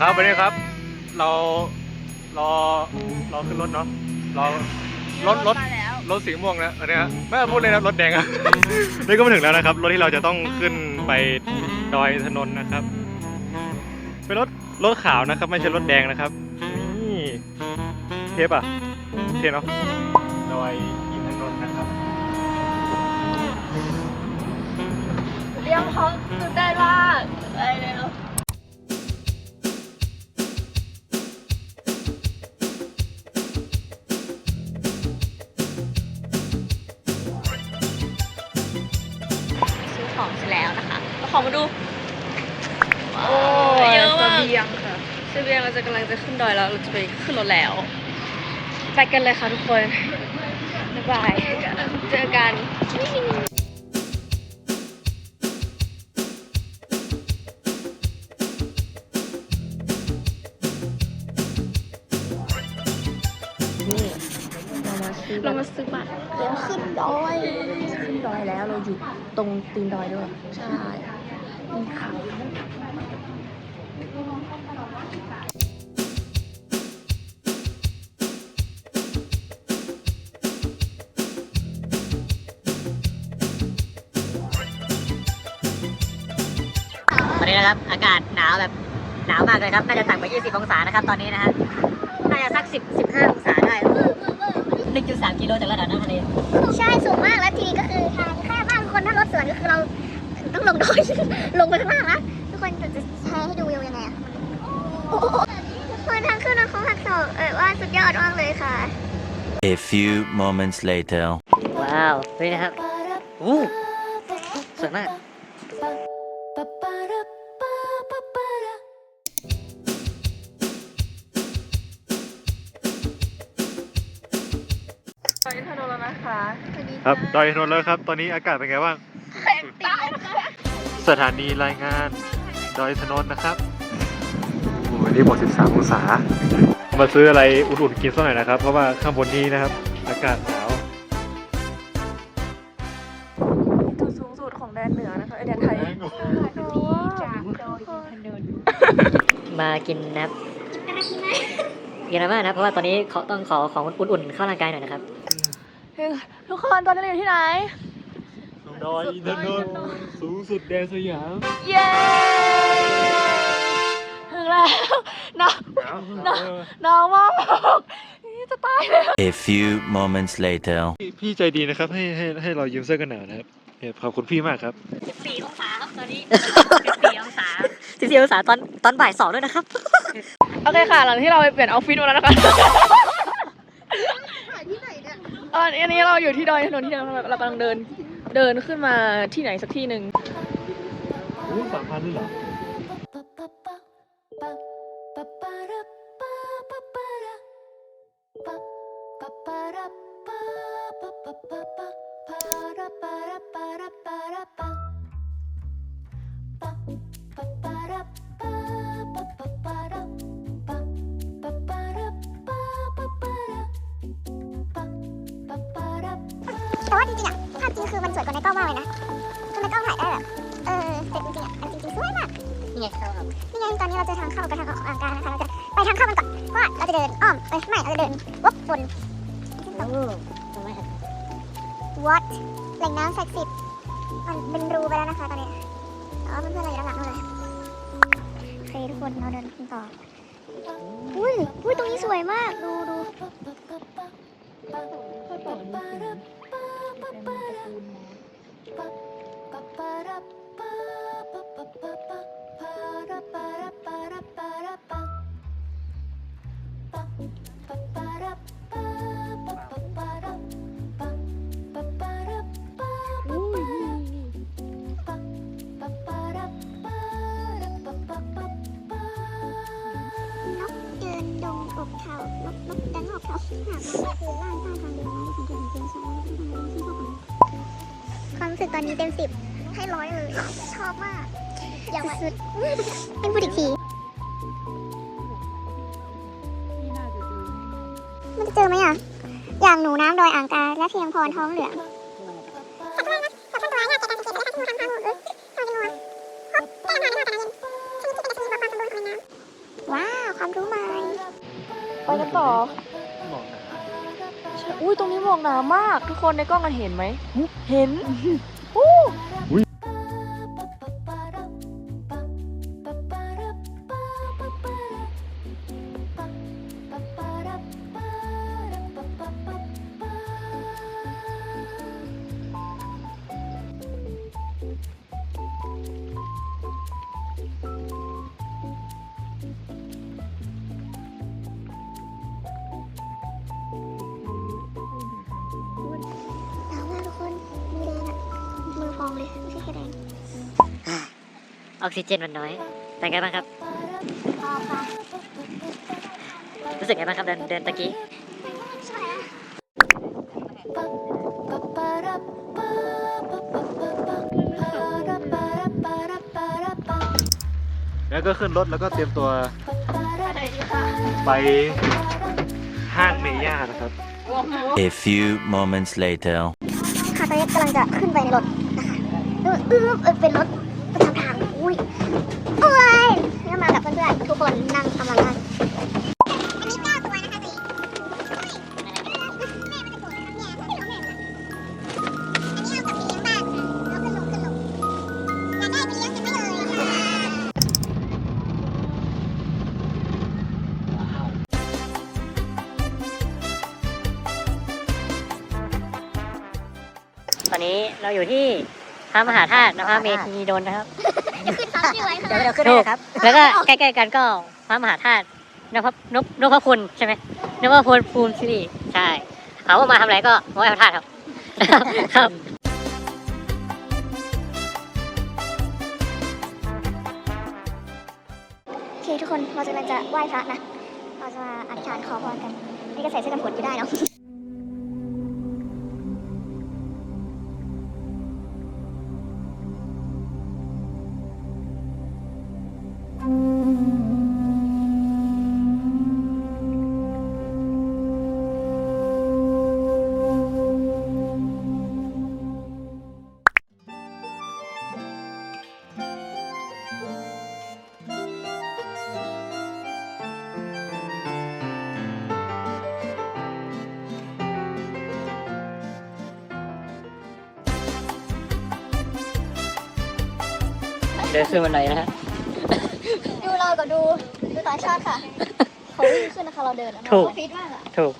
ครับวันนี้ครับ เรารอรอขึ้นรถเนาะรอรถรถมาแล้วรถสีม่วงนะอันเนี้ยไม่เอาพูดเลยนะรถแดงอะ นี่ก็มาถึงแล้วนะครับ รถที่เราจะต้องขึ้นไปดอยอินทนนท์นะครับ เป็นรถรถขาวนะครับ ไม่ใช่รถแดงนะครับนี่เทปอะเทปเนาะดอยอินทนนท์นะครับ เรียมพร้อมสุดได้มากไปเร็วซื้อ ของมาดูว้าวเยอะมากเสบียงค่ะเสบียงเราจะกำลังจะขึ้นดอยแล้ว เราจะไปขึ้นรถแล้ว ไปกันเลยค่ะทุกคน บ๊ายบาย เจอกันเรามาซื้อเรามาซื้อบัตรเดี๋ยวขึ้นดอย ขึ้นดอยแล้วเราอยู่ตรงตีนดอยด้วย ใช่ นี่ค่ะตอนนี้นะครับ อากาศหนาวแบบหนาวมากเลยครับ น่าจะต่ำกว่า 20 องศานะครับ ตอนนี้นะฮะ น่าจะสัก 10 15 องศาได้ 1.3 กิโลจากระดับน้ำทะเล ใช่ สูงมาก แล้วทีนี้ก็คือทางแค่บ้านคนถ้ารถสวนก็คือเรา ต้องลงดอยลงไปข้างล่างนะทุกคนจะจะแชร์ให้ดูวิวยังไงอะโอ้โหทุกคนทางขึ้นมาของหักศอกเออว่าสุดยอดมากเลยค่ะ A few moments later. ว้าวนี่นะครับอู้สวยมากตอนนี้ถนนแล้วนะคะ ครับดอยอินทนนท์แล้วครับ ตอนนี้อากาศเป็นไงบ้าง สถานีรายงานดอยอินทนนท์นะครับโอ้ยนี่บอก13องศา มาซื้ออะไรอุ่นๆกินสักหน่อยนะครับ เพราะว่าข้างบนนี้นะครับ อากาศหนาวจุดสูงสุดของแดนเหนือนะคะไอแดนไทยมากินนะครับกินอะไรบ้างนะครับเพราะว่าตอนนี้เขาต้องขอของอุ่นๆเข้าร่างกายหน่อยนะครับ ทุกคนตอนนี้เราอยู่ที่ไหน ดอยอินทนนท์สูงสุดแดนสยามเย้ถึงแล้วหนาวหนาวหนาวมากนี่จะตายเลย A few moments later. พี่ใจดีนะครับ ให้ให้ให้เรายืมเสื้อกันหนาวนะครับเนี่ยขอบคุณพี่มากครับ14องศาครับตอนนี้14องศา14องศาตอนตอนบ่ายสองด้วยนะครับ โอเคค่ะ หลังที่เราไปเปลี่ยนเอาท์ฟิตมาแล้วนะคะเอออันนี้เราอยู่ที่ดอยถนนที่เราเรากำลังเดิน เดินขึ้นมาที่ไหนสักที่หนึ่งโอ้สามพันเลยเหรอแต่ว่าจริงๆอะ ภาพจริงคือมันสวยกว่าในกล้องมากเลยนะคือในกล้องถ่ายได้แบบ เออแต่จริงๆอะจริงๆสวยมากนี่ไงเข้าครับนี่ไงตอนนี้เราจอทางเข้ากับทางออกอ่างการนะคะเราจะไปทางเข้ากันก่อนเพราะว่าเราจะเดินอ้อมเอ้ยไม่เราจะเดินวกบนโอ้ตรงไหนครับวัดแหล่งน้ำศักดิ์สิทธิ์มันเป็นรูไปแล้วนะคะตอนนี้อ๋อเพื่อนๆเราอยู่ด้านหลังเลยโอเคทุกคนเราเดินกันต่ออุ้ยอุ้ยตรงนี้สวยมากดูดู นกเดินดงอกเขานกนกเดินอกเขาหากมันคือล่า สึกตอนนี้เต็มสิบให้ร้อยเลย ชอบมาก อย่างสุดๆให้พูดอีกทีมันจะเจอไหมอะ อย่างหนูน้ำดอยอ่างกาและเพียงพรท้องเหลือง หนามาก ทุกคนในกล้องกันเห็นไหม เห็นห ออกซิเจนมันน้อยแต่ไงบ้างครับพอค่ะรู้สึกไงบ้างครับเดินเดินตะกี้ใช่ไหมแล้วก็ขึ้นรถแล้วก็เตรียมตัวไปห้างเมย่านะครับ A few moments later. ค่ะตอนนี้กำลังจะขึ้นไปในรถนะคะเออเออเออเป็นรถประจำทาง อุ้ยโอ้ยแล้วมากับเพื่อนๆทุกคนนั่งทำอะไรกันอันนี้เก้าตัวนะคะสิแม่มันจะโกรธนะคะเนี่ยไม่รู้แม่มันอันนี้เอากลับไปเลี้ยงบ้านค่ะแล้วขึ้นลงขึ้นลงอยากได้ไปเลี้ยงยังไม่เลยตอนนี้เราอยู่ที่พระมหาธาตุนภเมธีดลนะครับ จะขึ้นเขาชื่อไว้ข้างเดี๋ยวล่างเราขึ้นเลยครับ แล้วก็ใกล้ๆกันก็พระมหาธาตุนพนพนพคุณใช่ไหมนพคุณภูมิสิริใช่เขาว่ามาทำอะไรก็มาไหว้พระธาตุครับ ครับโอเคทุกคนเราจะกำลังจะไหว้พระนะ เราจะมาอธิษฐานขอพรกัน นี่ก็ใส่เสื้อกันฝนอยู่ได้เนาะ เดินขึ้นบันไดนะฮะดูเรากับดูดูต่างชาติค่ะเขาวิ่งขึ้นนะคะเราเดินนะถูกฟิตมากอะ ถูก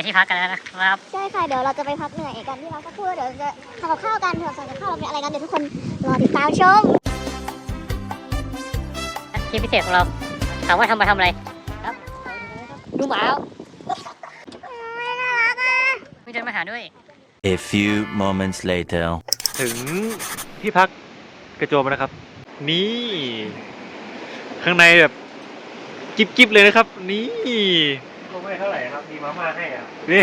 ไปที่พักกันแล้วนะครับ ใช่ค่ะ เดี๋ยวเราจะไปพักเหนื่อยกันที่เราสักครู่แล้วเดี๋ยวจะทำกับข้าวกันเผื่อสั่งกับข้าวเราเป็นอะไรกันเดี๋ยวทุกคนรอติดตามชมทีมพิเศษของเราถามว่าทำมาทำอะไรครับดูหมาไม่เดินมาหาด้วย A few moments later. ถึงที่พักกระโจมนะครับ นี่ ข้างในแบบกิบกิบๆเลยนะครับ นี่ ลงไม่เท่าไหร่ครับ มีมาม่าให้อะนี่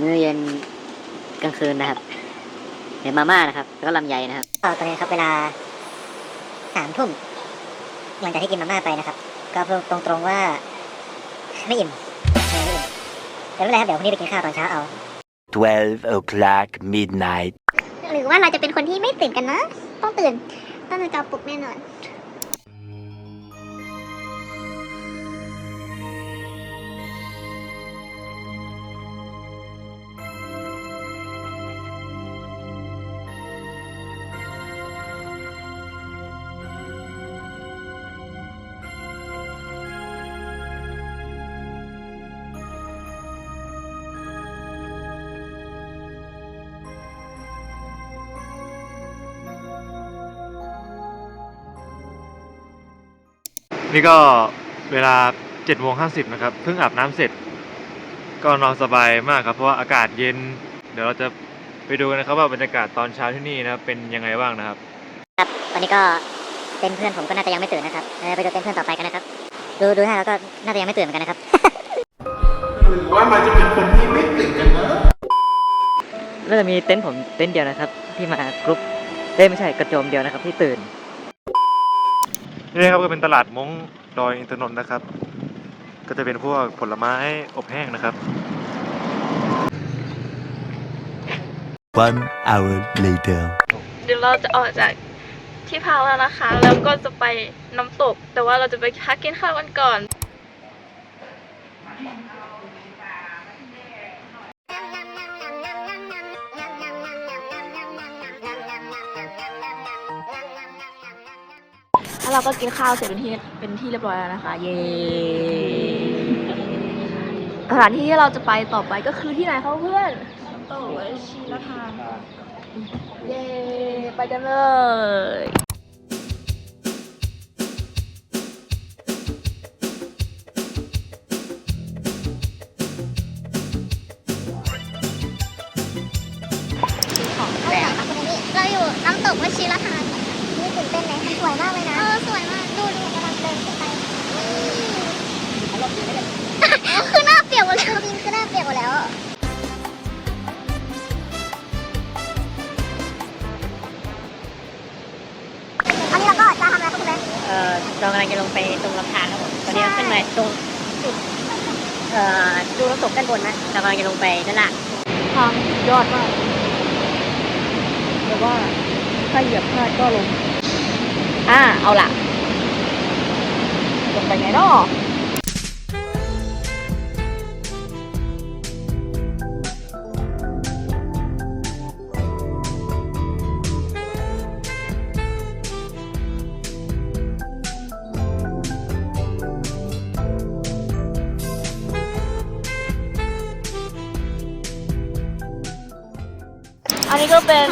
มื้อเย็นกลางคืนนะครับเดี๋ยวมาม่านะครับแล้วก็ลำไยนะครับตอนนี้ครับเวลาสามทุ่มหลังจากที่กินมาม่าไปนะครับ ก็พูดตรงๆว่า ไม่อิ่มไม่อิ่มแต่ไม่เป็นไรครับเดี๋ยวพรุ่งนี้ไปกินข้าวตอนเช้าเอา12 o'clock midnight. หรือว่าเราจะเป็นคนที่ไม่ตื่นกันนะ ต้องตื่น ต้องตื่นจอปลุกแน่นอน นี่ก็เวลา7จ็ดโมงห้าสิบนะครับ เพิ่งอาบน้ำเสร็จ ก็นอนสบายมากครับ เพราะว่าอากาศเย็น เดี๋ยวเราจะไปดูกันนะครับว่าบรรยากาศตอนเช้าที่นี่นะครับเป็นยังไงบ้างนะครับตอนนี้ก็เต็นท์เพื่อนผมก็น่าจะยังไม่ตื่นนะครับเออไปดูเต็นท์เพื่อนต่อไปกันนะครับ ดูดูให้แล้วก็น่าจะยังไม่ตื่นเหมือนกันนะครับ หรือว่ามันจะเป็นคนที่ไม่ตื่นกันนะก็จะมีเต็นท์ผมเต็นท์เดียวนะครับ ที่มากรุ๊ปเอ้ยไม่ใช่กระโจมเดียวนะครับที่ตื่น นี่ครับก็เป็นตลาดมงดอยอินทนนท์นะครับ ก็จะเป็นพวกผลไม้อบแห้งนะครับ One hour later. เดี๋ยวเราจะออกจากที่พักแล้วนะคะ แล้วก็จะไปน้ำตก แต่ว่าเราจะไปพักกินข้าวกันก่อน เราก็กินข้าวเสร็จเป็นที่เป็นที่เรียบร้อยแล้วนะคะ เย้สถานที่ที่เราจะไปต่อไปก็คือที่ไหนคะเพื่อนน้ำตกชีละทานเย้ไปกันเลยเราอยู่น้ำตกวชิรทานนี่ ตื่นเต้นไหมสวยมากเลยนะ เออสวยมาก ดูดูกำลังเดินขึ้นไปคือหน้าเปียกหมดแล้วจริงคือหน้าเปียกหมดแล้วอันนี้เราก็จะทำอะไรครับคุณแม่เอ่อเรากำลังจะลงไปตรงลำธารครับผมตอนนี้เราขึ้นมาตรงจุดเอ่อดูน้ำตกด้านบนนะเรากำลังจะลงไปด้านล่างทางสุดยอดมากแต่ว่าถ้าเหยียบพลาดก็ลง อ่า เอาล่ะลงไปไงเนาะอันนี้ก็เป็น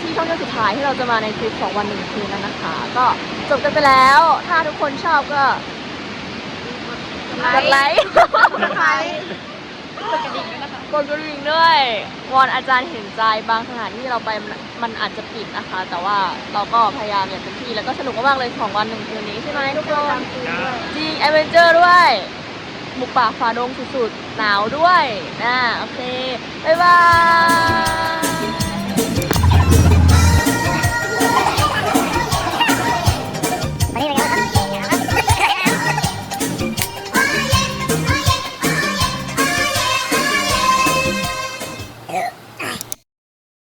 ที่ท่องเที่ยวสุดท้ายที่เราจะมาในทริปสองวันหนึ่งคืนนั้นนะคะ ก็จบกันไปแล้ว ถ้าทุกคนชอบก็กดไลค์กดไลค์กดกระดิ่งด้วยนะคะกดกระดิ่งด้วยวอนอาจารย์เห็นใจบางสถานที่เราไปมันมันอาจจะปิดนะคะ แต่ว่าเราก็พยายามอย่างเต็มที่แล้วก็สนุกมากๆเลยของวันหนึ่งคืนนี้ใช่ไหมทุกคนจริงแอดเวนเจอร์ด้วยบุกป่าฝ่าดงสุดๆ หนาวด้วยนะโอเค บ๊ายบาย